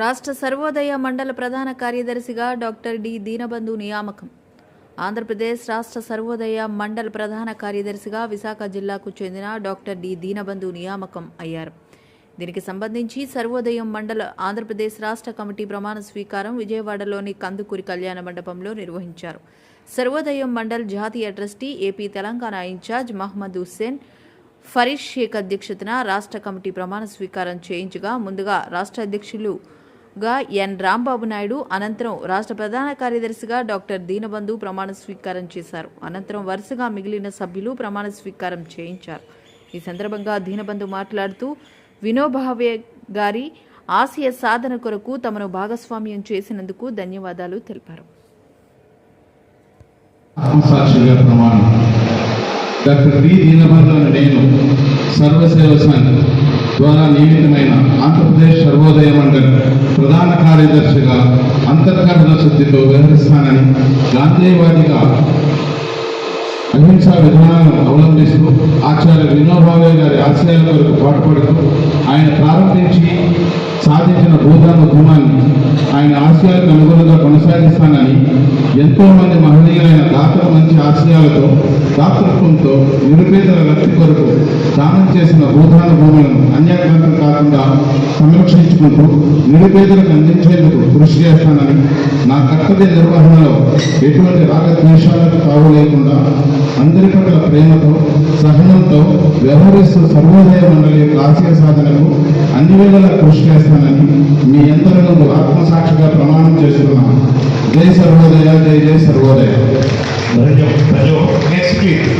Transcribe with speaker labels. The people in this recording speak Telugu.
Speaker 1: రాష్ట్ర సర్వోదయ మండల ప్రధాన కార్యదర్శిగా డాక్టర్ డి దీనబంధు నియామకం. ఆంధ్రప్రదేశ్ రాష్ట్ర సర్వోదయ మండల ప్రధాన కార్యదర్శిగా విశాఖ జిల్లాకు చెందిన డాక్టర్ డి దీనబంధు నియామకం అయ్యారు. దీనికి సంబంధించి సర్వోదయం మండల ఆంధ్రప్రదేశ్ రాష్ట్ర కమిటీ ప్రమాణ స్వీకారం విజయవాడలోని కందుకూరి కళ్యాణ మండపంలో నిర్వహించారు. సర్వోదయం మండల్ జాతీయ trustee AP Telangana incharge Mohammed Hussain Farish Sheikh అధ్యక్షతన రాష్ట్ర కమిటీ ప్రమాణ స్వీకారం చేయించగా ముందుగా రాష్ట్ర అధ్యక్షులు గా ఎన్. రాంబాబు నాయుడు అనంతరం రాష్ట్ర ప్రధాన కార్యదర్శిగా డాక్టర్ దీనబంధు ప్రమాణ స్వీకారం చేశారు. అనంతరం వరుసగా మిగిలిన సభ్యులు ప్రమాణ స్వీకారం చేయించారు. ఈ సందర్భంగా దీనబంధు మాట్లాడుతూ వినోభావే గారి ఆశయ సాధన కొరకు తమను భాగస్వామ్యం చేసినందుకు ధన్యవాదాలు తెలిపారు.
Speaker 2: డాక్టర్ దీనబంధు నేను సర్వసేవ సంఘ్. ద్వారా నియమితమైన ఆంధ్రప్రదేశ్ సర్వోదయ మండలి ప్రధాన కార్యదర్శిగా అంతర్గత శుద్ధితో వ్యవహరిస్తానని గాంధీవాదిగా అహింసా విధానాలను అవలంబిస్తూ ఆచార్య వినోబావే గారి ఆశయాల కొరకు పాటుపడుతూ ఆయన ప్రారంభించి సాధించిన భూదాన ఉద్యమాన్ని ఆయన ఆశయాలకు అనుగుణంగా కొనసాగిస్తానని ఎంతోమంది మహనీయులైన దాతల మంచి ఆశయాలతో దాతృత్వంతో నిరుపేదల లబ్ధి కొరకు దానం చేసిన భూధాన భూములను అన్యాక్రాంతం కాకుండా సంరక్షించుకుంటూ నిరుపేదలకు అందించేందుకు కృషి చేస్తానని నా కర్తవ్య నిర్వహణలో ఎటువంటి రాగద్వేషాలకు తావు లేకుండా అందరి పట్ల ప్రేమతో సహనంతో వ్యవహరిస్తూ సర్వోదయ మండలి యొక్క ఆశయ సాధనకు అన్ని వేళలా కృషి చేస్తానని మీ అందరి ముందు ఆత్మసాక్షిగా ప్రమాణం చేస్తున్నాను. జై సర్వోదయ జై జై సర్వోదయ.
Speaker 3: escrito.